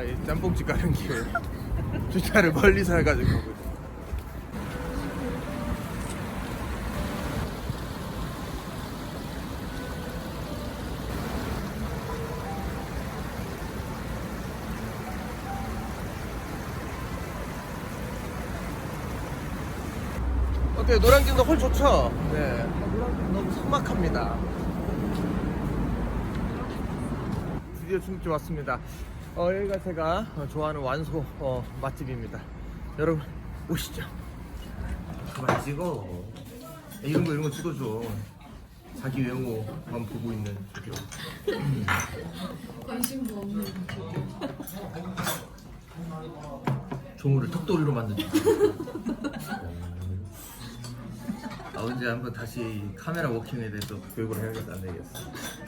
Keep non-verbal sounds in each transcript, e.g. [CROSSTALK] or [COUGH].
아, 이 짬뽕집 가는 길 [LAUGHS] 주차를 멀리서 해가지고. 어때요? 노량진도 홀 좋죠? 네. 너무 삭막합니다. 드디어 중국집 왔습니다. 어, 여기가 제가 어, 좋아하는 완소 어, 맛집입니다. 여러분 오시죠. 그만 찍어. 이런 거 이런 거 찍어줘. 자기 외모만 보고 있는 저기. 관심도 없는 종우를 턱돌이로 만든. 아 언제 한번 다시 카메라 워킹에 대해서 교육을 해야겠다 안 되겠어.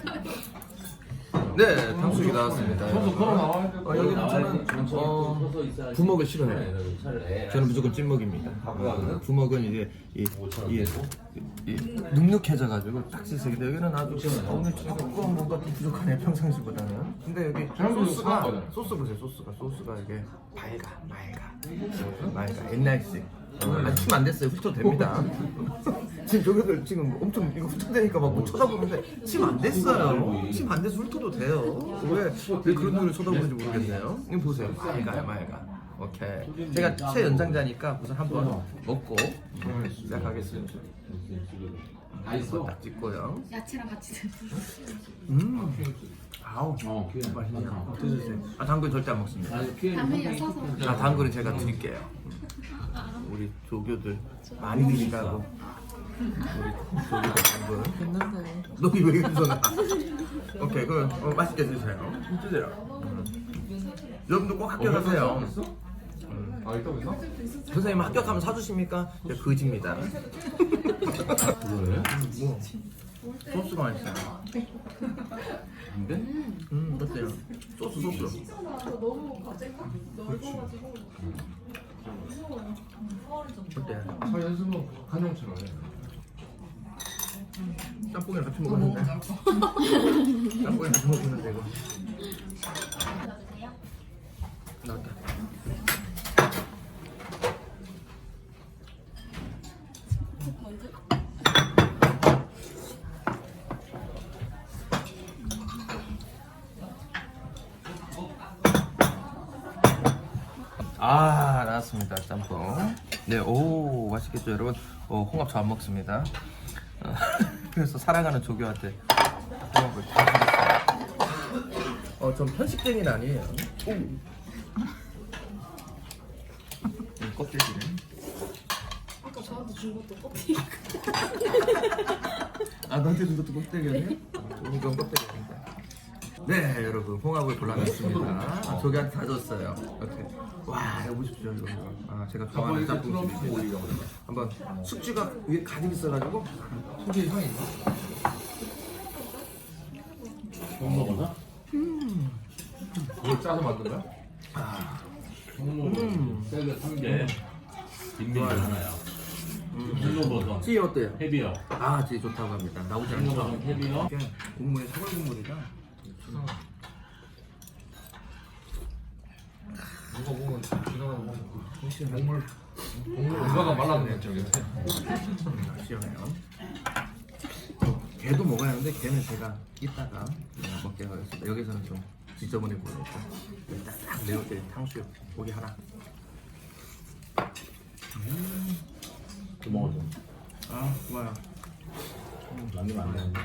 [LAUGHS] 네, 탕수육이 나왔습니다. 어, 여기는 저는 어, 부먹을 싫어해요. 저는 무조건 찐먹입니다. 부먹은 이제 이, 이, 이 눅눅해져가지고 딱 씻어는데 여기는 아주 어, 오늘 조금 뭔가 좀 부족하네 평상시보다는. 근데 여기 소스가 소스 보세요 소스가 소스가 이게 맑아 맑아 맑아 옛날식. 아침 안 됐어요 훑어도 됩니다. [LAUGHS] 지금 저기들 지금 엄청 이거 훑어대니까 막못 쳐다보는데 침안 됐어요. 침안 돼서 훑어도 돼요. 왜, 왜 그런 눈을 쳐다보는지 모르겠네요. 이거 보세요. 맑아요 맑아. 오케이. 제가 최 연장자니까 우선 한번 먹고 시작하겠습니다. 한번 딱 찍고요. 야채랑 같이 드세요. 음. 아우. 맛있네요. 드세요. 아 당근 절대 안 먹습니다. 써서 아 당근은 제가 드릴게요. 우리 조교들 많이 드시라고. 됐는데 너희 왜 이렇게 나 오케이 그럼 어, 맛있게 드세요. 드세요. 음. 여러분도 꼭 합격하세요. 음. 아 있다고 있어? 선생님 합격하면 사주십니까? 제 거지입니다. 그래? 뭐 소스가 맛있어요. 근데? 음 어때요? 소스 소스. 어때요? 사이 연습은 한영처럼 해. 짬뽕이랑 같이 먹었는데. [LAUGHS] 짬뽕이랑 같이 먹었는데 이거. 나왔다. 아 나왔습니다 짬뽕 네오 맛있겠죠 여러분 어, 홍합 잘안 먹습니다 어, 그래서 사랑하는 조교한테 다 주겠어요 어전 편식쟁이는 아니에요 오. 이 껍질이네 아까 저한테 준 것도 껍데기 아 너한테 준 것도 껍데기였네? 이건 껍데기입니다 네 여러분 홍합을 골라냈습니다. 아, 조교한테 다 줬어요. 이렇게? 와 이거 보십시오 이거. 아 제가 좋아하는 짬뽕집입니다. 한번 숙주가 위에 가득 있어가지고 속에 향이 있나? 못 먹어서? 이걸 짜서 만든 거야? 음. 쌀을 삼개 빅밀 하나야 흰로버섯 찌 어때요? 헤비어 아, 찌 좋다고 합니다. 나오지 않죠? 흰로버섯 헤비어 이게 국물이 사골 국물이라 이거 보면 지나가는 거 동물 동물 온가가 말랐네 저기 시원해요. 게도 먹어야 하는데 게는 제가 이따가 먹게 하겠습니다. 여기서는 좀 지저분해 보이니까 딱 매울 때 탕수육 고기 하나. 좀 먹어줘 아, 좋아요. 남기면 안 되는데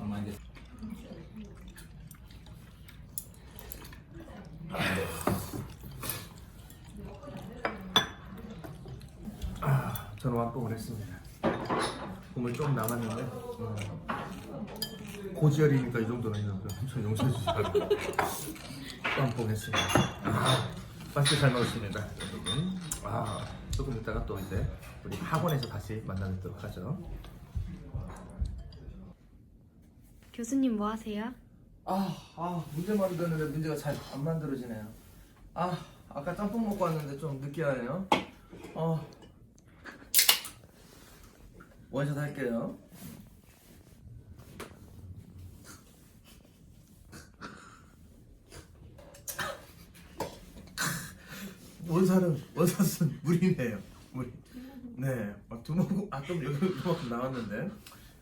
아마 이제 아, 저는 완뽕을 했습니다. 국물 좀 남았는데 음, 고지혈이니까 이 정도는 그냥 엄청 용서해 주시라고 완뽕 했습니다. 아, 맛있게 잘 먹었습니다, 여러분. 아, 조금 이따가 또 이제 우리 학원에서 다시 만나뵙도록 하죠. 교수님 뭐 하세요? 아, 아 문제 만드는데 문제가 잘 안 만들어지네요. 아, 아까 짬뽕 먹고 왔는데 좀 느끼하네요. 어, 원샷 할게요. 원살은 원샷은 물이네요. 물. 네, 아, 두모금 아좀 여기 두모금 나왔는데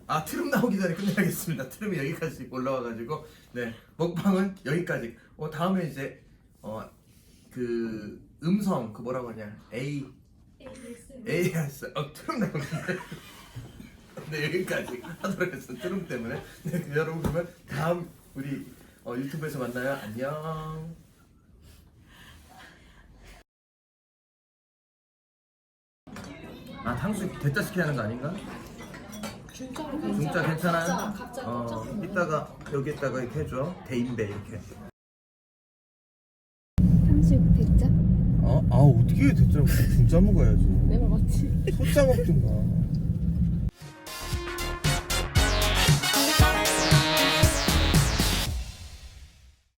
아 트름 나오기 전에 끝내야겠습니다. 트름이 여기까지 올라와가지고 네 먹방은 여기까지. 어 다음에 이제 어그 음성 그 뭐라고 하냐 A AS 어 트름 나오는데 네 여기까지 하도록 했어 트름 때문에 네 여러분 그러면 다음 우리 어, 유튜브에서 만나요. 안녕. 아 탕수육 대짜 시켜야 하는 거 아닌가? 중짜로 중짜 괜찮아요? 각자 어, 어, 이따가 여기에다가 이렇게 해줘 대인배 이렇게 탕수육 대짜? 아, 아 어떻게 대짜 중짜 먹어야지 내가 맞지? 소짜 먹든가